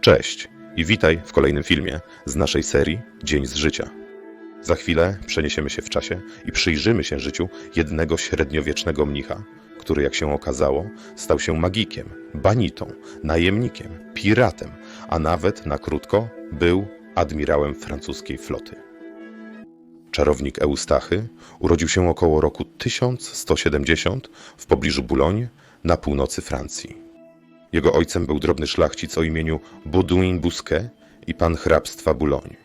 Cześć i witaj w kolejnym filmie z naszej serii Dzień z życia. Za chwilę przeniesiemy się w czasie i przyjrzymy się życiu jednego średniowiecznego mnicha, który, jak się okazało, stał się magikiem, banitą, najemnikiem, piratem, a nawet na krótko był admirałem francuskiej floty. Czarownik Eustachy urodził się około roku 1170 w pobliżu Boulogne na północy Francji. Jego ojcem był drobny szlachcic o imieniu Baudouin Bousquet i pan hrabstwa Boulogne.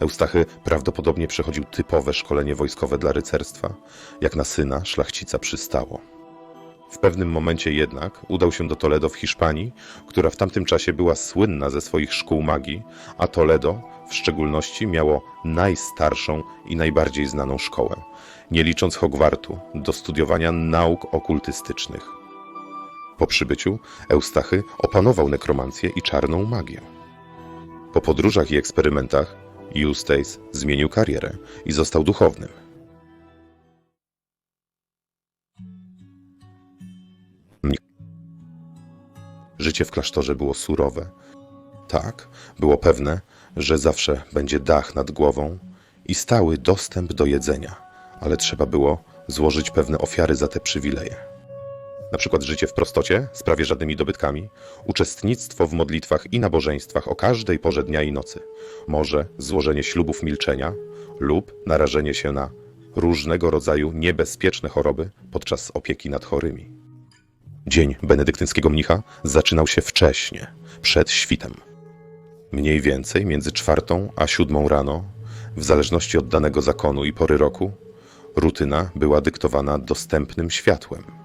Eustachy prawdopodobnie przechodził typowe szkolenie wojskowe dla rycerstwa, jak na syna szlachcica przystało. W pewnym momencie jednak udał się do Toledo w Hiszpanii, która w tamtym czasie była słynna ze swoich szkół magii, a Toledo w szczególności miało najstarszą i najbardziej znaną szkołę, nie licząc Hogwartu, do studiowania nauk okultystycznych. Po przybyciu Eustachy opanował nekromancję i czarną magię. Po podróżach i eksperymentach Eustace zmienił karierę i został duchownym. Życie w klasztorze było surowe. Tak, było pewne, że zawsze będzie dach nad głową i stały dostęp do jedzenia, ale trzeba było złożyć pewne ofiary za te przywileje. Na przykład życie w prostocie z prawie żadnymi dobytkami, uczestnictwo w modlitwach i nabożeństwach o każdej porze dnia i nocy, może złożenie ślubów milczenia lub narażenie się na różnego rodzaju niebezpieczne choroby podczas opieki nad chorymi. Dzień benedyktyńskiego mnicha zaczynał się wcześnie, przed świtem. Mniej więcej między czwartą a siódmą rano, w zależności od danego zakonu i pory roku, rutyna była dyktowana dostępnym światłem.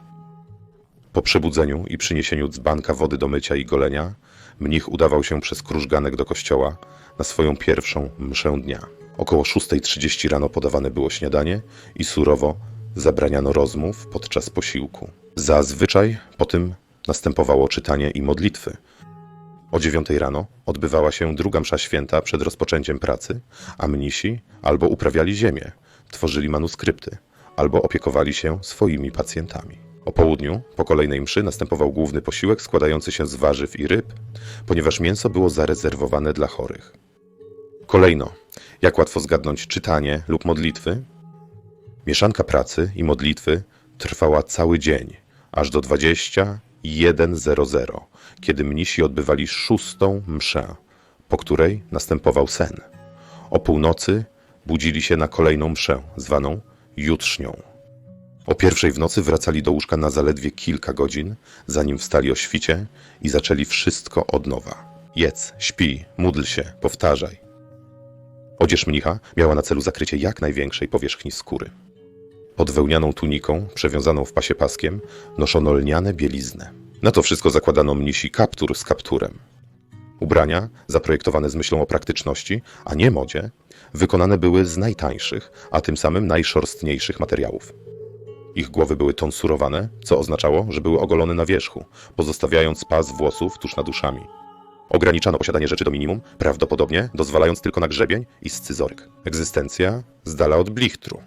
Po przebudzeniu i przyniesieniu dzbanka wody do mycia i golenia, mnich udawał się przez krużganek do kościoła na swoją pierwszą mszę dnia. Około 6.30 rano podawane było śniadanie i surowo zabraniano rozmów podczas posiłku. Zazwyczaj po tym następowało czytanie i modlitwy. O dziewiątej rano odbywała się druga msza święta przed rozpoczęciem pracy, a mnisi albo uprawiali ziemię, tworzyli manuskrypty, albo opiekowali się swoimi pacjentami. O południu, po kolejnej mszy, następował główny posiłek składający się z warzyw i ryb, ponieważ mięso było zarezerwowane dla chorych. Kolejno, jak łatwo zgadnąć, czytanie lub modlitwy. Mieszanka pracy i modlitwy trwała cały dzień, aż do 21.00, kiedy mnisi odbywali szóstą mszę, po której następował sen. O północy budzili się na kolejną mszę, zwaną jutrznią. O pierwszej w nocy wracali do łóżka na zaledwie kilka godzin, zanim wstali o świcie i zaczęli wszystko od nowa. Jedz, śpi, módl się, powtarzaj. Odzież mnicha miała na celu zakrycie jak największej powierzchni skóry. Pod wełnianą tuniką, przewiązaną w pasie paskiem, noszono lniane bieliznę. Na to wszystko zakładano mnisi kaptur z kapturem. Ubrania, zaprojektowane z myślą o praktyczności, a nie modzie, wykonane były z najtańszych, a tym samym najszorstniejszych materiałów. Ich głowy były tonsurowane, co oznaczało, że były ogolone na wierzchu, pozostawiając pas włosów tuż nad uszami. Ograniczano posiadanie rzeczy do minimum, prawdopodobnie dozwalając tylko na grzebień i scyzoryk. Egzystencja z dala od blichtru.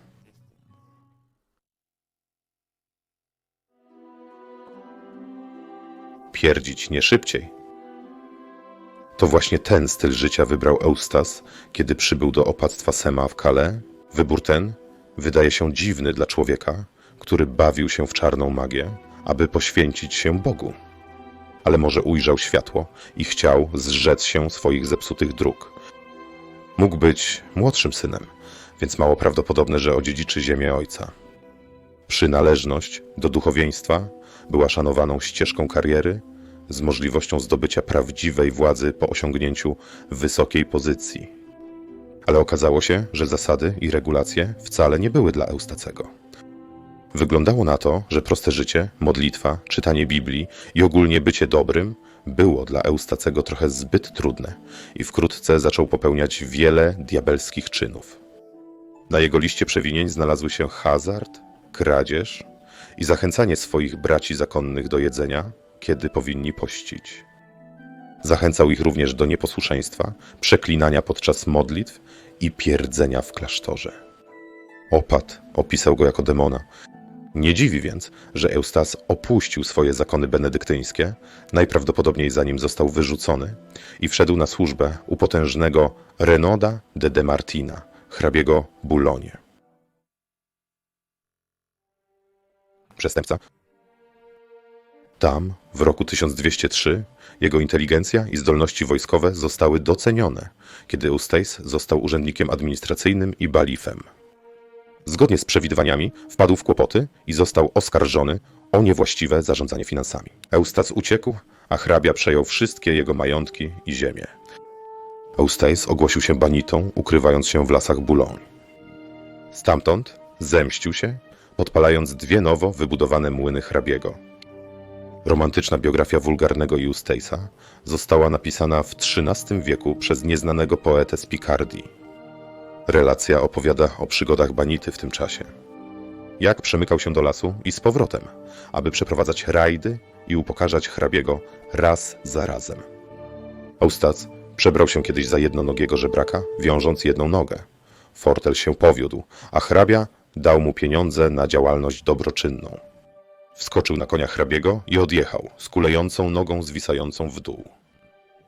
Pierdzić nie szybciej. To właśnie ten styl życia wybrał Eustas, kiedy przybył do opactwa Sema w Calais. Wybór ten wydaje się dziwny dla człowieka, który bawił się w czarną magię, aby poświęcić się Bogu. Ale może ujrzał światło i chciał zrzec się swoich zepsutych dróg. Mógł być młodszym synem, więc mało prawdopodobne, że odziedziczy ziemię ojca. Przynależność do duchowieństwa była szanowaną ścieżką kariery z możliwością zdobycia prawdziwej władzy po osiągnięciu wysokiej pozycji. Ale okazało się, że zasady i regulacje wcale nie były dla Eustacego. Wyglądało na to, że proste życie, modlitwa, czytanie Biblii i ogólnie bycie dobrym było dla Eustacego trochę zbyt trudne i wkrótce zaczął popełniać wiele diabelskich czynów. Na jego liście przewinień znalazły się hazard, kradzież i zachęcanie swoich braci zakonnych do jedzenia, kiedy powinni pościć. Zachęcał ich również do nieposłuszeństwa, przeklinania podczas modlitw i pierdzenia w klasztorze. Opat opisał go jako demona, Nie dziwi więc, że Eustas opuścił swoje zakony benedyktyńskie, najprawdopodobniej zanim został wyrzucony, i wszedł na służbę u potężnego Renoda de Demartina, hrabiego Boulogne. Przestępca tam, w roku 1203, jego inteligencja i zdolności wojskowe zostały docenione, kiedy Eustace został urzędnikiem administracyjnym i balifem. Zgodnie z przewidywaniami wpadł w kłopoty i został oskarżony o niewłaściwe zarządzanie finansami. Eustace uciekł, a hrabia przejął wszystkie jego majątki i ziemię. Eustace ogłosił się banitą, ukrywając się w lasach Boulogne. Stamtąd zemścił się, podpalając dwie nowo wybudowane młyny hrabiego – Romantyczna biografia wulgarnego Eustace'a została napisana w XIII wieku przez nieznanego poetę z Picardii. Relacja opowiada o przygodach Banity w tym czasie. Jak przemykał się do lasu i z powrotem, aby przeprowadzać rajdy i upokarzać hrabiego raz za razem. Eustace przebrał się kiedyś za jednonogiego żebraka, wiążąc jedną nogę. Fortel się powiódł, a hrabia dał mu pieniądze na działalność dobroczynną. Wskoczył na konia hrabiego i odjechał, z kulejącą nogą zwisającą w dół.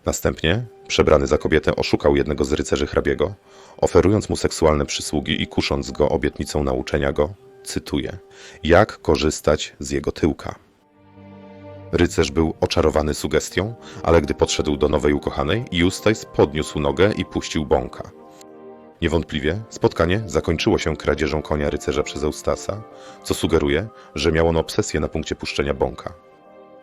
Następnie, przebrany za kobietę, oszukał jednego z rycerzy hrabiego, oferując mu seksualne przysługi i kusząc go obietnicą nauczenia go, cytuję, jak korzystać z jego tyłka. Rycerz był oczarowany sugestią, ale gdy podszedł do nowej ukochanej, Eustace podniósł nogę i puścił bąka. Niewątpliwie spotkanie zakończyło się kradzieżą konia rycerza przez Eustasa, co sugeruje, że miał on obsesję na punkcie puszczenia bąka.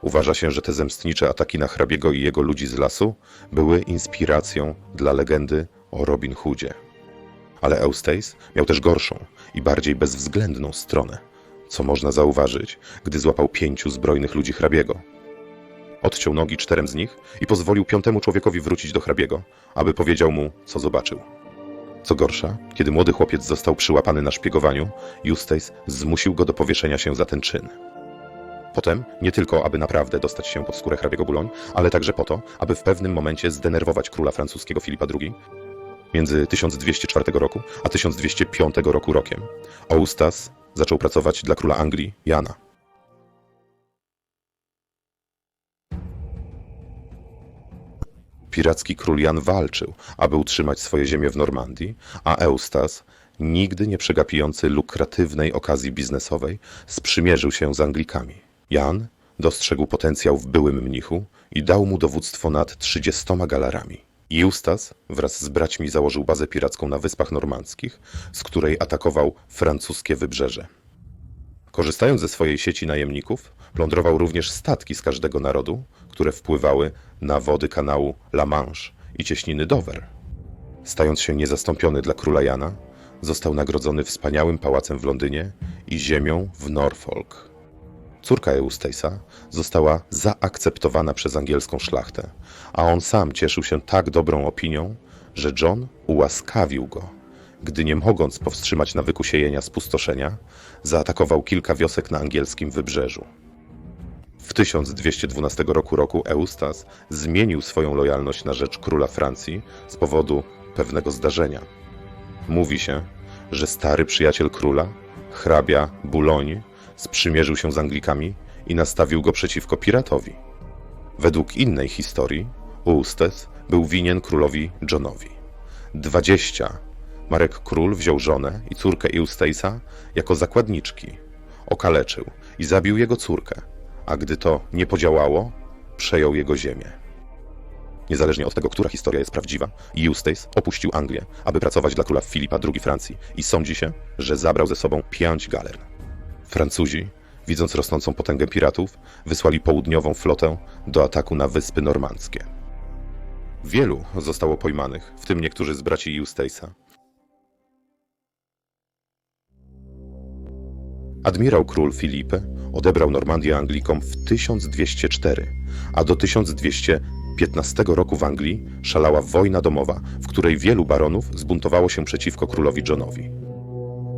Uważa się, że te zemstnicze ataki na hrabiego i jego ludzi z lasu były inspiracją dla legendy o Robin Hoodzie. Ale Eustace miał też gorszą i bardziej bezwzględną stronę, co można zauważyć, gdy złapał pięciu zbrojnych ludzi hrabiego. Odciął nogi czterem z nich i pozwolił piątemu człowiekowi wrócić do hrabiego, aby powiedział mu, co zobaczył. Co gorsza, kiedy młody chłopiec został przyłapany na szpiegowaniu, Eustace zmusił go do powieszenia się za ten czyn. Potem, nie tylko aby naprawdę dostać się pod skórę hrabiego Boulogne, ale także po to, aby w pewnym momencie zdenerwować króla francuskiego Filipa II, między 1204 roku a 1205 roku rokiem, Eustace zaczął pracować dla króla Anglii Jana. piracki król Jan walczył, aby utrzymać swoje ziemie w Normandii, a Eustas, nigdy nie przegapijący lukratywnej okazji biznesowej, sprzymierzył się z Anglikami. Jan dostrzegł potencjał w byłym mnichu i dał mu dowództwo nad trzydziestoma galarami. Justas wraz z braćmi założył bazę piracką na Wyspach Normandzkich, z której atakował francuskie wybrzeże. Korzystając ze swojej sieci najemników, plądrował również statki z każdego narodu, które wpływały na wody kanału La Manche i cieśniny Dover. Stając się niezastąpiony dla króla Jana, został nagrodzony wspaniałym pałacem w Londynie i ziemią w Norfolk. Córka Eustace'a została zaakceptowana przez angielską szlachtę, a on sam cieszył się tak dobrą opinią, że John ułaskawił go gdy nie mogąc powstrzymać nawyku siejenia spustoszenia, zaatakował kilka wiosek na angielskim wybrzeżu. W 1212 roku roku Eustas zmienił swoją lojalność na rzecz króla Francji z powodu pewnego zdarzenia. Mówi się, że stary przyjaciel króla, hrabia Boulogne, sprzymierzył się z Anglikami i nastawił go przeciwko piratowi. Według innej historii, Eustace był winien królowi Johnowi. Dwadzieścia Marek Król wziął żonę i córkę Eustace'a jako zakładniczki. Okaleczył i zabił jego córkę, a gdy to nie podziałało, przejął jego ziemię. Niezależnie od tego, która historia jest prawdziwa, Eustace opuścił Anglię, aby pracować dla króla Filipa II Francji i sądzi się, że zabrał ze sobą pięć galer. Francuzi, widząc rosnącą potęgę piratów, wysłali południową flotę do ataku na Wyspy Normandzkie. Wielu zostało pojmanych, w tym niektórzy z braci Eustace'a. Admirał król Filipe odebrał Normandię Anglikom w 1204, a do 1215 roku w Anglii szalała wojna domowa, w której wielu baronów zbuntowało się przeciwko królowi Johnowi.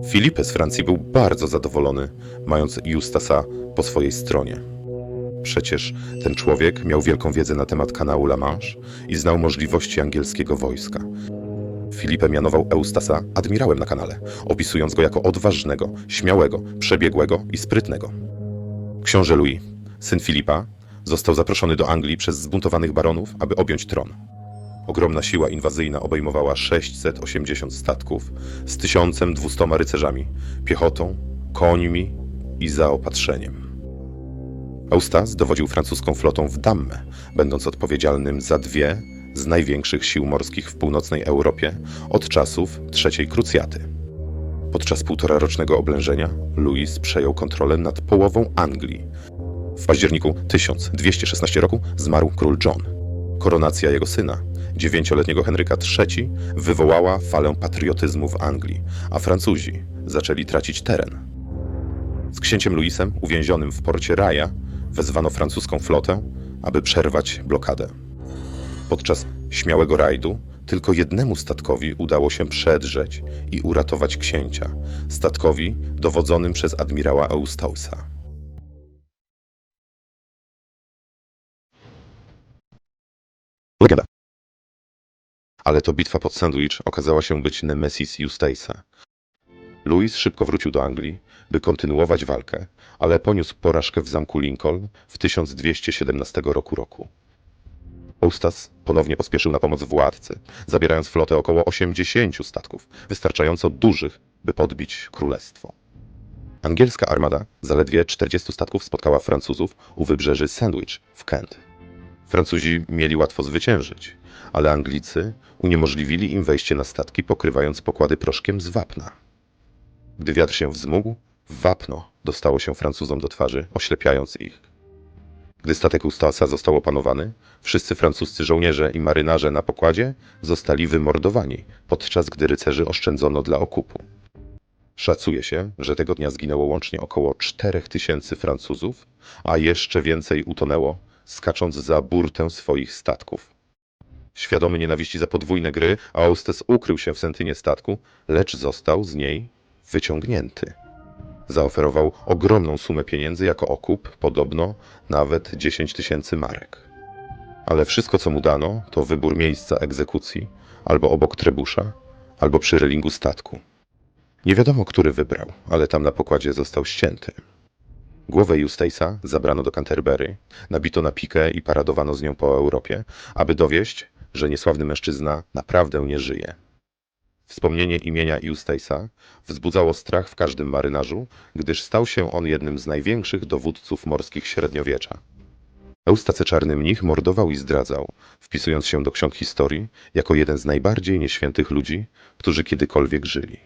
Filipe z Francji był bardzo zadowolony, mając Justasa po swojej stronie. Przecież ten człowiek miał wielką wiedzę na temat kanału La Manche i znał możliwości angielskiego wojska. Filipe mianował Eustasa admirałem na kanale, opisując go jako odważnego, śmiałego, przebiegłego i sprytnego. Książę Louis, syn Filipa, został zaproszony do Anglii przez zbuntowanych baronów, aby objąć tron. Ogromna siła inwazyjna obejmowała 680 statków z 1200 rycerzami, piechotą, końmi i zaopatrzeniem. Eustas dowodził francuską flotą w Damme, będąc odpowiedzialnym za dwie z największych sił morskich w północnej Europie od czasów trzeciej krucjaty. Podczas półtorarocznego oblężenia Louis przejął kontrolę nad połową Anglii. W październiku 1216 roku zmarł król John. Koronacja jego syna, dziewięcioletniego Henryka III, wywołała falę patriotyzmu w Anglii, a Francuzi zaczęli tracić teren. Z księciem Louisem, uwięzionym w porcie Raja, wezwano francuską flotę, aby przerwać blokadę. Podczas śmiałego rajdu tylko jednemu statkowi udało się przedrzeć i uratować księcia, statkowi dowodzonym przez admirała Eustausa. Legenda. Ale to bitwa pod Sandwich okazała się być Nemesis Eustace'a. Louis szybko wrócił do Anglii, by kontynuować walkę, ale poniósł porażkę w zamku Lincoln w 1217 roku roku. Ponownie pospieszył na pomoc władcy, zabierając flotę około 80 statków, wystarczająco dużych, by podbić królestwo. Angielska armada zaledwie 40 statków spotkała Francuzów u wybrzeży Sandwich w Kent. Francuzi mieli łatwo zwyciężyć, ale Anglicy uniemożliwili im wejście na statki, pokrywając pokłady proszkiem z wapna. Gdy wiatr się wzmógł, wapno dostało się Francuzom do twarzy, oślepiając ich. Gdy statek Eustasa został opanowany, wszyscy francuscy żołnierze i marynarze na pokładzie zostali wymordowani, podczas gdy rycerzy oszczędzono dla okupu. Szacuje się, że tego dnia zginęło łącznie około 4000 Francuzów, a jeszcze więcej utonęło, skacząc za burtę swoich statków. Świadomy nienawiści za podwójne gry, Eustes ukrył się w sentynie statku, lecz został z niej wyciągnięty. Zaoferował ogromną sumę pieniędzy jako okup, podobno nawet 10 tysięcy marek. Ale wszystko, co mu dano, to wybór miejsca egzekucji, albo obok trebusza, albo przy relingu statku. Nie wiadomo, który wybrał, ale tam na pokładzie został ścięty. Głowę Eustace'a zabrano do Canterbury, nabito na pikę i paradowano z nią po Europie, aby dowieść, że niesławny mężczyzna naprawdę nie żyje. Wspomnienie imienia Eustace'a wzbudzało strach w każdym marynarzu, gdyż stał się on jednym z największych dowódców morskich średniowiecza. Eustace Czarny Mnich mordował i zdradzał, wpisując się do ksiąg historii jako jeden z najbardziej nieświętych ludzi, którzy kiedykolwiek żyli.